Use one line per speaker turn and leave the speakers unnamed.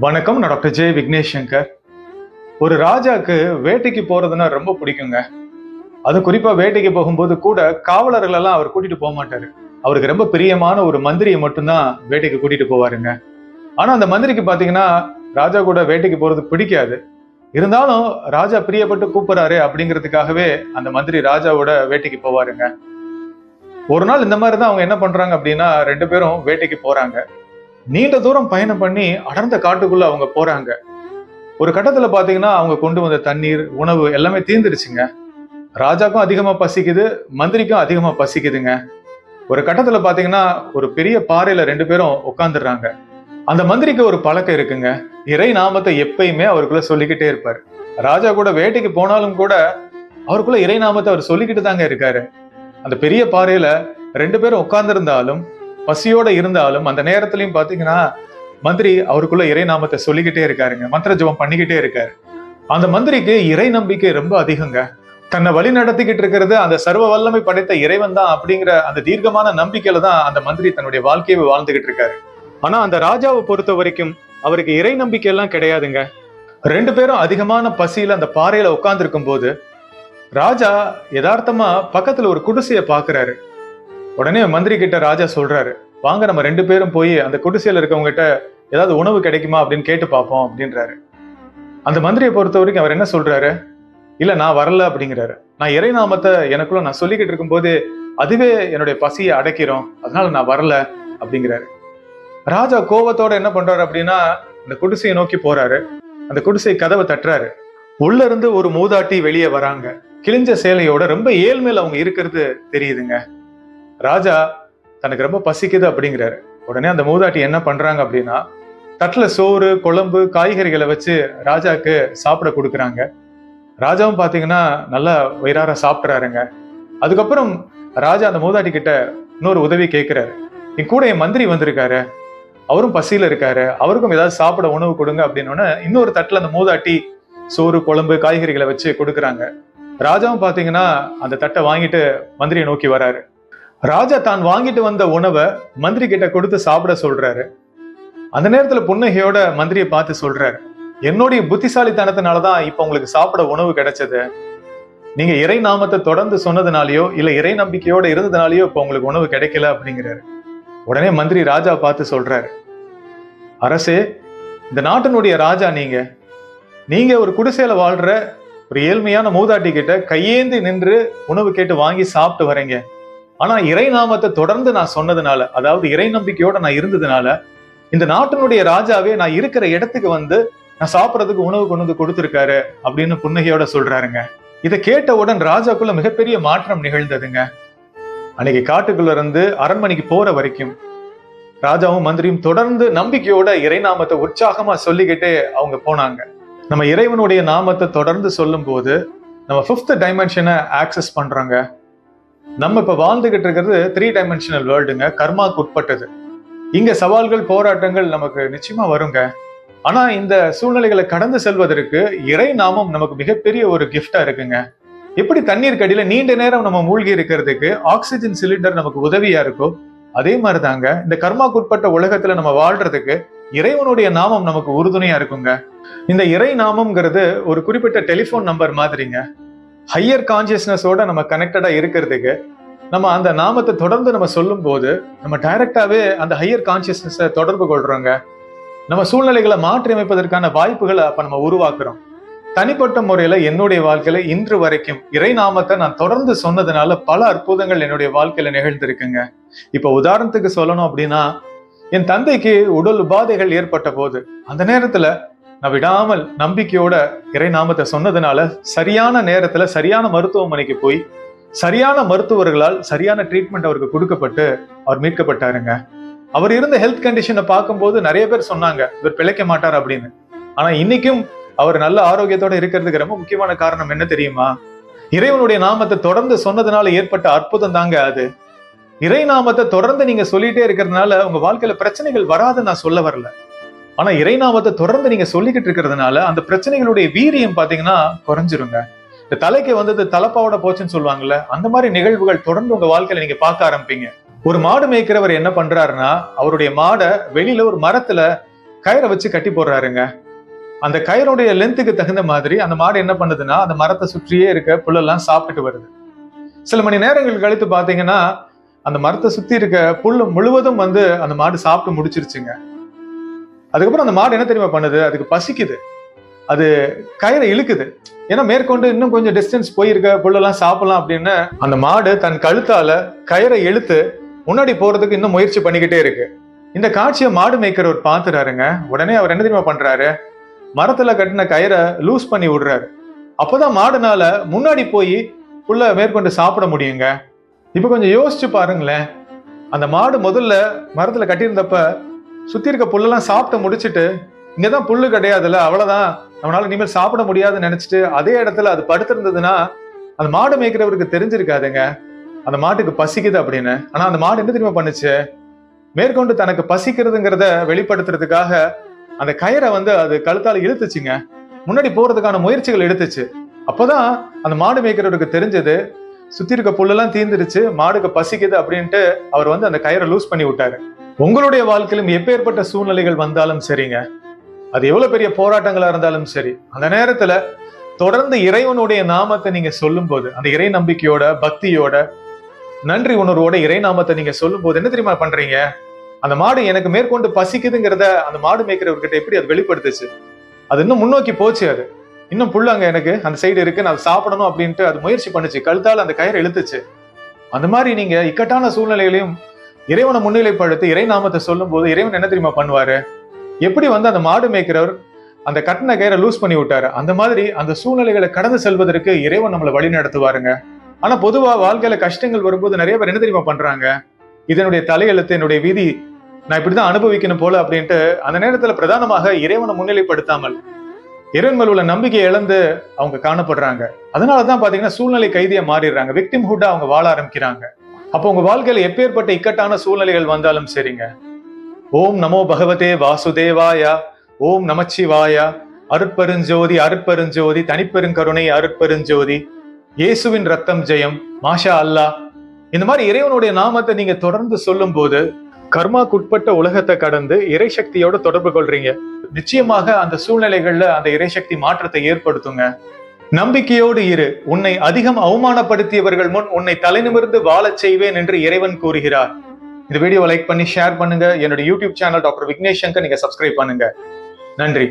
வணக்கம் நான் டாக்டர் ஜெய் விக்னேஷ் சங்கர் ஒரு ராஜாக்கு வேட்டைக்கு போறதுன்னா ரொம்ப பிடிக்குங்க. அது குறிப்பா வேட்டைக்கு போகும்போது கூட காவலர்கள் எல்லாம் அவர் கூட்டிட்டு போக மாட்டாரு. அவருக்கு ரொம்ப பிரியமான ஒரு மந்திரியை மட்டும்தான் வேட்டைக்கு கூட்டிட்டு போவாருங்க. ஆனா அந்த மந்திரிக்கு பாத்தீங்கன்னா ராஜா கூட வேட்டைக்கு போறது பிடிக்காது. இருந்தாலும் ராஜா பிரியப்பட்டு கூப்பிடுறாரு அப்படிங்கிறதுக்காகவே அந்த மந்திரி ராஜாவோட வேட்டைக்கு போவாருங்க. ஒரு நாள் இந்த மாதிரி தான் அவங்க என்ன பண்றாங்க அப்படின்னா ரெண்டு பேரும் வேட்டைக்கு போறாங்க. நீண்ட தூரம் பயணம் பண்ணி அடர்ந்த காட்டுக்குள்ள அவங்க போறாங்க. ஒரு கட்டத்துல பாத்தீங்கன்னா அவங்க கொண்டு வந்த தண்ணீர் உணவு எல்லாமே தீர்ந்துடுச்சுங்க ராஜாக்கும் அதிகமா பசிக்குது மந்திரிக்கும் அதிகமா பசிக்குதுங்க. ஒரு கட்டத்துல பாத்தீங்கன்னா ஒரு பெரிய பாறையில ரெண்டு பேரும் உட்காந்துடுறாங்க அந்த மந்திரிக்கு ஒரு பழக்கம் இருக்குங்க. இறை நாமத்தை எப்பயுமே அவருக்குள்ள சொல்லிக்கிட்டே இருப்பார். ராஜா கூட வேட்டைக்கு போனாலும் கூட அவருக்குள்ள இறை நாமத்தை அவர் சொல்லிக்கிட்டு தாங்க இருக்காரு. அந்த பெரிய பாறையில ரெண்டு பேரும் உட்கார்ந்திருந்தாலும் பசியோட இருந்தாலும் அந்த நேரத்திலயும் பாத்தீங்கன்னா மந்திரி அவருக்குள்ள இறை நாமத்தை சொல்லிக்கிட்டே இருக்காருங்க. மந்திர ஜபம் பண்ணிக்கிட்டே இருக்காரு. அந்த மந்திரிக்கு இறை நம்பிக்கை ரொம்ப அதிகங்க. தன்னை வழி நடத்திக்கிட்டு இருக்கிறது அந்த சர்வ வல்லமை படைத்த இறைவன் தான் அப்படிங்கிற அந்த தீர்க்கமான நம்பிக்கையில தான் அந்த மந்திரி தன்னுடைய வாழ்க்கையை வாழ்ந்துகிட்டு இருக்காரு. ஆனா அந்த ராஜாவை பொறுத்த வரைக்கும் அவருக்கு இறை நம்பிக்கை எல்லாம் கிடையாதுங்க. ரெண்டு பேரும் அதிகமான பசியில அந்த பாறையில உட்கார்ந்து போது ராஜா யதார்த்தமா பக்கத்துல ஒரு குடிசையை பாக்குறாரு. உடனே மந்திரி கிட்ட ராஜா சொல்றாரு வாங்க நம்ம ரெண்டு பேரும் போய் அந்த குடிசையில இருக்கவங்க கிட்ட ஏதாவது உணவு கிடைக்குமா அப்படின்னு கேட்டு பார்ப்போம் அப்படின்றாரு. அந்த மந்திரியை பொறுத்த வரைக்கும் அவர் என்ன சொல்றாரு? இல்ல நான் வரல அப்படிங்கிறாரு. நான் இறை நாமத்தை எனக்குள்ள நான் சொல்லிக்கிட்டு இருக்கும்போது அதுவே என்னுடைய பசியை அடைக்கிறோம் அதனால நான் வரல அப்படிங்கிறாரு. ராஜா கோவத்தோட என்ன பண்றாரு அப்படின்னா அந்த குடிசையை நோக்கி போறாரு. அந்த குடிசை கதவை தட்டுறாரு. உள்ள இருந்து ஒரு மூதாட்டி வெளியே வராங்க. கிழிஞ்ச சேலையோட ரொம்ப ஏழ்மையில அவங்க இருக்கிறது தெரியுதுங்க. ராஜா தனக்கு ரொம்ப பசிக்குது அப்படிங்கிறாரு. உடனே அந்த மூதாட்டி என்ன பண்றாங்க அப்படின்னா தட்டுல சோறு குழம்பு காய்கறிகளை வச்சு ராஜாக்கு சாப்பிட கொடுக்குறாங்க. ராஜாவும் பார்த்தீங்கன்னா நல்லா வயிறார சாப்பிட்றாருங்க. அதுக்கப்புறம் ராஜா அந்த மூதாட்டி கிட்ட இன்னொரு உதவி கேட்கிறாரு என் கூட என் மந்திரி வந்திருக்காரு. அவரும் பசியில இருக்காரு. அவருக்கும் ஏதாவது சாப்பிட உணவு கொடுங்க அப்படின்னு இன்னொரு தட்டுல அந்த மூதாட்டி சோறு குழம்பு காய்கறிகளை வச்சு கொடுக்குறாங்க. ராஜாவும் பார்த்தீங்கன்னா அந்த தட்டை வாங்கிட்டு மந்திரியை நோக்கி வராரு. ராஜா தான் வாங்கிட்டு வந்த உணவை மந்திரி கிட்ட கொடுத்து சாப்பிட சொல்றாரு. அந்த நேரத்துல புன்னகையோட மந்திரியை பார்த்து சொல்றாரு என்னுடைய புத்திசாலித்தனத்தினாலதான் இப்ப உங்களுக்கு சாப்பிட உணவு கிடைச்சது. நீங்க இறை நாமத்தை தொடர்ந்து சொன்னதுனாலயோ இல்ல இறை நம்பிக்கையோட இருந்ததுனாலயோ இப்ப உங்களுக்கு உணவு கிடைக்கல அப்படிங்கிறாரு. உடனே மந்திரி ராஜா பார்த்து சொல்றாரு அரசே இந்த நாட்டினுடைய ராஜா நீங்க. நீங்க ஒரு குடிசையில வாழ்ற ஒரு ஏழ்மையான மூதாட்டி கிட்ட கையேந்தி நின்று உணவு கேட்டு வாங்கி சாப்பிட்டு வரீங்க. ஆனா இறை நாமத்தை தொடர்ந்து நான் சொன்னதுனால அதாவது இறை நம்பிக்கையோட நான் இருந்ததுனால இந்த நாட்டினுடைய ராஜாவே நான் இருக்கிற இடத்துக்கு வந்து நான் சாப்பிட்றதுக்கு உணவு கொண்டு வந்து கொடுத்துருக்காரு அப்படின்னு புன்னகையோட சொல்றாருங்க. இதை கேட்டவுடன் ராஜாக்குள்ள மிகப்பெரிய மாற்றம் நிகழ்ந்ததுங்க. அன்னைக்கு காட்டுக்குள்ள இருந்து அரண்மனைக்கு போற வரைக்கும் ராஜாவும் மந்திரியும் தொடர்ந்து நம்பிக்கையோட இறைநாமத்தை உற்சாகமா சொல்லிக்கிட்டே அவங்க போனாங்க. நம்ம இறைவனுடைய நாமத்தை தொடர்ந்து சொல்லும் போது நம்ம ஃபிஃப்த் டைமென்ஷனை ஆக்சஸ் பண்றோங்க. நம்ம இப்போ வாழ்ந்துகிட்டு இருக்கிறது த்ரீ டைமென்ஷனல் வேர்ல்டுங்க கர்மாக்கு உட்பட்டது. இங்க சவால்கள் போராட்டங்கள் நமக்கு நிச்சயமா வருங்க. ஆனா இந்த சூழ்நிலைகளை கடந்து செல்வதற்கு இறை நாமம் நமக்கு மிகப்பெரிய ஒரு கிஃப்டா இருக்குங்க. எப்படி தண்ணீர் கடியில நீண்ட நேரம் நம்ம மூழ்கி இருக்கிறதுக்கு ஆக்சிஜன் சிலிண்டர் நமக்கு உதவியா இருக்கோ அதே மாதிரி தாங்க இந்த கர்மாக்குட்பட்ட உலகத்துல நம்ம வாழ்றதுக்கு இறைவனுடைய நாமம் நமக்கு உறுதுணையா இருக்குங்க. இந்த இறை நாமம்ங்கிறது ஒரு குறிப்பிட்ட டெலிஃபோன் நம்பர் மாதிரிங்க. ஹையர் கான்சியஸ்னஸோட நம்ம கனெக்டடா இருக்கிறதுக்கு நம்ம அந்த நாமத்தை தொடர்ந்து நம்ம சொல்லும் போது நம்ம டைரக்டாவே அந்த ஹையர் கான்சியஸ்னஸை தொடர்பு கொள்றோங்க. நம்ம சூழ்நிலைகளை மாற்றி அமைப்பதற்கான வாய்ப்புகளை அப்ப நம்ம உருவாக்குறோம். தனிப்பட்ட முறையில என்னுடைய வாழ்க்கையில இன்று வரைக்கும் இறை நாமத்தை நான் தொடர்ந்து சொன்னதுனால பல அற்புதங்கள் என்னுடைய வாழ்க்கையில நிகழ்ந்திருக்குங்க. இப்ப உதாரணத்துக்கு சொல்லணும் அப்படின்னா என் தந்தைக்கு உடல் உபாதைகள் ஏற்பட்ட போது அந்த நேரத்துல நான் விடாமல் நம்பிக்கையோட இறை நாமத்தை சொன்னதுனால சரியான நேரத்துல சரியான மருத்துவமனைக்கு போய் சரியான மருத்துவர்களால் சரியான ட்ரீட்மெண்ட் அவருக்கு கொடுக்கப்பட்டு அவர் மீட்கப்பட்டாருங்க. அவர் இருந்த ஹெல்த் கண்டிஷனை பார்க்கும்போது நிறைய பேர் சொன்னாங்க இவர் பிழைக்க மாட்டார் அப்படின்னு. ஆனா இன்னைக்கும் அவர் நல்ல ஆரோக்கியத்தோட இருக்கிறதுக்கு ரொம்ப முக்கியமான காரணம் என்ன தெரியுமா? இறைவனுடைய நாமத்தை தொடர்ந்து சொன்னதுனால ஏற்பட்ட அற்புதம் தாங்க அது. இறை நாமத்தை தொடர்ந்து நீங்க சொல்லிட்டே இருக்கிறதுனால உங்க வாழ்க்கையில பிரச்சனைகள் வராது நான் சொல்ல வரல. ஆனா இறைநாமத்தை தொடர்ந்து நீங்க சொல்லிக்கிட்டு இருக்கிறதுனால அந்த பிரச்சனைகளுடைய வீரியம் பாத்தீங்கன்னா குறைஞ்சிருங்க. இந்த தலைக்கு வந்தது தலைப்பாவோட போச்சுன்னு சொல்லுவாங்கல்ல அந்த மாதிரி நிகழ்வுகள் தொடர்ந்து உங்க வாழ்க்கையில நீங்க பார்க்க ஆரம்பிப்பீங்க. ஒரு மாடு மேய்க்கிறவர் என்ன பண்றாருன்னா அவருடைய மாடை வெளியில ஒரு மரத்துல கயிறை வச்சு கட்டி போடுறாருங்க. அந்த கயிறுடைய லென்த்துக்கு தகுந்த மாதிரி அந்த மாடு என்ன பண்ணுதுன்னா அந்த மரத்தை சுற்றியே இருக்க புல்லெல்லாம் சாப்பிட்டுட்டு வருது. சில மணி நேரங்கள் கழித்து பாத்தீங்கன்னா அந்த மரத்தை சுத்தி இருக்க புல்லு முழுவதும் வந்து அந்த மாடு சாப்பிட்டு முடிச்சிருச்சுங்க. அதுக்கப்புறம் அந்த மாடு என்ன தெரியுமா பண்ணுது? அதுக்கு பசிக்குது. அது கயிறை இழுக்குது. ஏன்னா மேற்கொண்டு இன்னும் கொஞ்சம் டிஸ்டன்ஸ் போயிருக்க புல்லெல்லாம் சாப்பிடலாம் அப்படின்னு அந்த மாடு தன் கழுத்தால கயிறை இழுத்து முன்னாடி போறதுக்கு இன்னும் முயற்சி பண்ணிக்கிட்டே இருக்கு. இந்த காட்சியை மாடு மேய்க்கிறவர் பார்த்துறாருங்க உடனே அவர் என்ன தெரியுமா பண்றாரு? மரத்துல கட்டின கயிறை லூஸ் பண்ணி விடுறாரு. அப்போதான் மாடுனால முன்னாடி போய் புல்ல மேற்கொண்டு சாப்பிட முடியுங்க. இப்போ கொஞ்சம் யோசிச்சு பாருங்களேன். அந்த மாடு முதல்ல மரத்துல கட்டியிருந்தப்ப சுத்தி இருக்க புல்லெல்லாம் சாப்பிட்டு முடிச்சுட்டு இங்கதான் புல்லு கிடையாதுல்ல அவ்வளவுதான். நம்மளால இனிமேல் சாப்பிட முடியாதுன்னு நினைச்சிட்டு அதே இடத்துல அது படுத்திருந்ததுன்னா அந்த மாடு மேய்க்கிறவருக்கு தெரிஞ்சிருக்காதுங்க. அந்த மாட்டுக்கு பசிக்குது அப்படின்னு. ஆனா அந்த மாடு என்ன தெரியுமா பண்ணுச்சு? மேற்கொண்டு தனக்கு பசிக்கிறதுங்கிறத வெளிப்படுத்துறதுக்காக அந்த கயிறை வந்து அது கழுத்தால இழுத்துச்சுங்க. முன்னாடி போறதுக்கான முயற்சிகள் எடுத்துச்சு. அப்போதான் அந்த மாடு மேய்க்கிறவருக்கு தெரிஞ்சது சுத்தி இருக்க புல்லெல்லாம் தீந்துருச்சு மாடுக்கு பசிக்குது அப்படின்ட்டு அவர் வந்து அந்த கயிறை லூஸ் பண்ணி விட்டாரு. உங்களுடைய வாழ்க்கையிலும் எப்பேற்பட்ட சூழ்நிலைகள் வந்தாலும் சரிங்க. அது எவ்வளவு பெரிய போராட்டங்களா இருந்தாலும் சரி. அந்த நேரத்துல தொடர்ந்து இறைவனுடைய நாமத்தை நீங்க சொல்லும் போது அந்த இறை நம்பிக்கையோட பக்தியோட நன்றி உணர்வோட இறை நாமத்தை நீங்க சொல்லும் போது என்ன தெரியுமா பண்றீங்க? அந்த மாடு எனக்கு மேற்கொண்டு பசிக்குதுங்கிறத அந்த மாடு மேய்க்கிறவர்கிட்ட எப்படி அது வெளிப்படுத்துச்சு? அது இன்னும் முன்னோக்கி போச்சு அது. இன்னும் புள்ள அங்க எனக்கு அந்த சைடு இருக்கு நான் சாப்பிடணும் அப்படின்ட்டு அது முயற்சி பண்ணுச்சு. கழுத்தால் அந்த கயிறு இழுத்துச்சு. அந்த மாதிரி நீங்க இக்கட்டான சூழ்நிலைகளையும் இறைவனை முன்னிலைப்படுத்தி இறை நாமத்தை சொல்லும் போது இறைவன் என்ன தெரியுமா பண்ணுவாரு? எப்படி வந்து அந்த மாடு மேய்க்கிறவர் அந்த கட்டின கயிறை லூஸ் பண்ணி விட்டாரு? அந்த மாதிரி அந்த சூழ்நிலைகளை கடந்து செல்வதற்கு இறைவன் நம்மளை வழி நடத்துவாருங்க. ஆனா பொதுவா வாழ்க்கையில கஷ்டங்கள் வரும்போது நிறைய பேர் என்ன தெரியுமா பண்றாங்க? இதனுடைய தலையெழுத்து என்னுடைய விதி நான் இப்படிதான் அனுபவிக்கணும் போல அப்படின்ட்டு அந்த நேரத்துல பிரதானமாக இறைவனை முன்னிலைப்படுத்தாமல் இறைவன் மேல் உள்ள நம்பிக்கையை இழந்து அவங்க காணப்படுறாங்க. அதனாலதான் பாத்தீங்கன்னா சூழ்நிலை கைதியை மாறிடுறாங்க. விக்டிம் ஹுட்டா அவங்க வாழ ஆரம்பிக்கிறாங்க. அப்போ உங்க வாழ்க்கையில எப்பேற்பட்ட இக்கட்டான சூழ்நிலைகள் வந்தாலும் சரிங்க. ஓம் நமோ பகவதே வாசுதேவாயா ஓம் நமச்சிவாயா அருட்பெருஞ்சோதி அருட்பெருஞ்சோதி தனிப்பெருங்கருணை அருட்பெருஞ்சோதி இயேசுவின் ரத்தம் ஜெயம் மாஷா அல்லாஹ் இந்த மாதிரி இறைவனுடைய நாமத்தை நீங்க தொடர்ந்து சொல்லும் போது கர்மாக்குட்பட்ட உலகத்தை கடந்து இறைசக்தியோட தொடர்பு கொள்றீங்க. நிச்சயமாக அந்த சூழ்நிலைகள்ல அந்த இறைசக்தி மாற்றத்தை ஏற்படுத்துங்க. நம்பிக்கையோடு இரு. உன்னை அதிகம் அவமானப்படுத்தியவர்கள் முன் உன்னை தலைநிமிர்ந்து வாழச் செய்வேன் என்று இறைவன் கூறுகிறார். இந்த வீடியோ லைக் பண்ணி ஷேர் பண்ணுங்க. என்னோட YouTube channel doctor Vignesh Shankar நீங்க சப்ஸ்கிரைப் பண்ணுங்க. நன்றி.